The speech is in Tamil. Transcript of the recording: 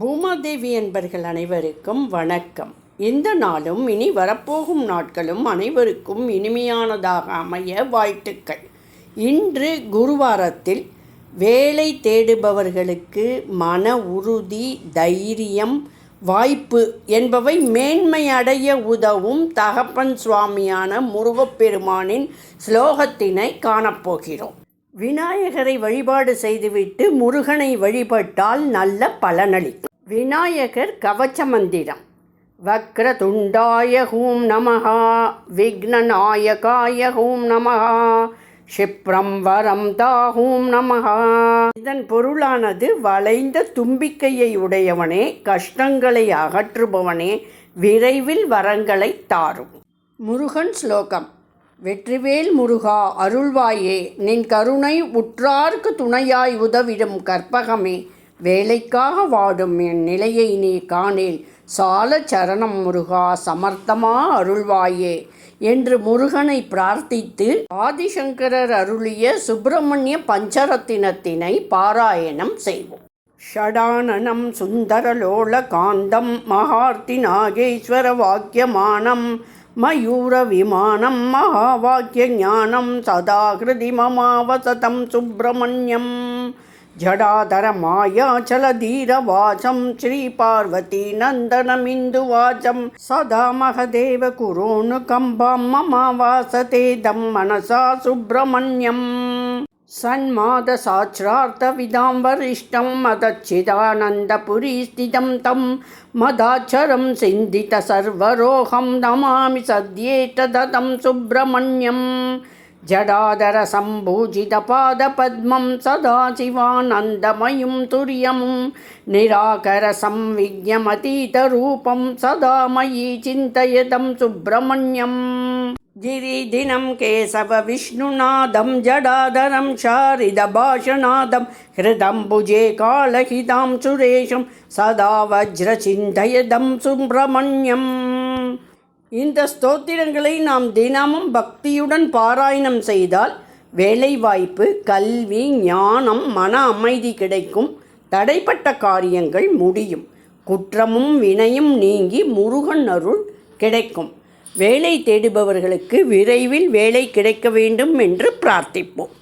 பூமாதேவி என்பர்கள் அனைவருக்கும் வணக்கம். இந்த நாளும் இனி வரப்போகும் நாட்களும் அனைவருக்கும் இனிமையானதாக அமைய வாழ்த்துக்கள். இன்று குருவாரத்தில் வேலை தேடுபவர்களுக்கு மன உறுதி தைரியம் வாய்ப்பு என்பவை மேன்மை அடைய உதவும் தகப்பன் சுவாமியான முருகப்பெருமானின் ஸ்லோகத்தினை காணப்போகிறோம். விநாயகரை வழிபாடு செய்துவிட்டு முருகனை வழிபட்டால் நல்ல பலனளிக்கும் விநாயகர் கவச்ச மந்திரம் வக்ரதுண்டாய ஹூம் நமஹா. விக்னநாயகாய ஹூம் நமஹா. ஷிப்ரம் வரம் தாஹூம் நமஹா. இதன் பொருளானது வளைந்த தும்பிக்கையை உடையவனே கஷ்டங்களை அகற்றுபவனே விரைவில் வரங்களை தாரும். முருகன் ஸ்லோகம். வெற்றிவேல் முருகா அருள்வாயே நின் கருணை உற்றார்க்கு துணையாய் உதவிடும் கற்பகமே. வேலைக்காக வாடும் என் நிலையை நீ காணேல். சால சரணம் முருகா சமர்த்தமா அருள்வாயே. என்று முருகனை பிரார்த்தித்து ஆதிசங்கரர் அருளிய சுப்பிரமணிய பஞ்சரத்தினத்தினை பாராயணம் செய்வோம். ஷடானனம் சுந்தரலோல காந்தம் மகார்த்தி நாகேஸ்வர வாக்கியமானம் மயூர விமானம் மகாவாக்கிய ஞானம் சதா ஹிருதி மமாவசதம் சுப்பிரமணியம் ஜடாதர மாயாச்சலதீரவாசம் ஸ்ரீ பார்வதி நந்தனமிந்துவாச்சம் சதா सन्मादसाच्रार्थविदां वरिष्ठं मदच्चिदानन्दपुरी स्थितं तं मदाचरं सिन्धितसर्वरोहं नमामि सद्येतदतं सुब्रह्मण्यम् जडाधरसम्भूजितपादपद्मं सदाशिवानन्दमयं तुर्यं निराकरसंविज्ञमतीतरूपं सदा मयि चिन्तयतं सुब्रह्मण्यम् गिरिदिनं केशवविष्णुनादं जडाधरं शारिदभाषनादं हृदम्बुजे कालहितां सुरेशं सदा वज्रचिन्तयदं சுப்பிரமணியம் இந்த ஸ்தோத்திரங்களை நாம் தினமும் பக்தியுடன் பாராயணம் செய்தால் வேலைவாய்ப்பு கல்வி ஞானம் மன அமைதி கிடைக்கும் தடைப்பட்ட காரியங்கள் முடியும் குற்றமும் வினையும் நீங்கி முருகன் அருள் கிடைக்கும் வேலை தேடுபவர்களுக்கு விரைவில் வேலை கிடைக்க வேண்டும் என்று பிரார்த்திப்போம்.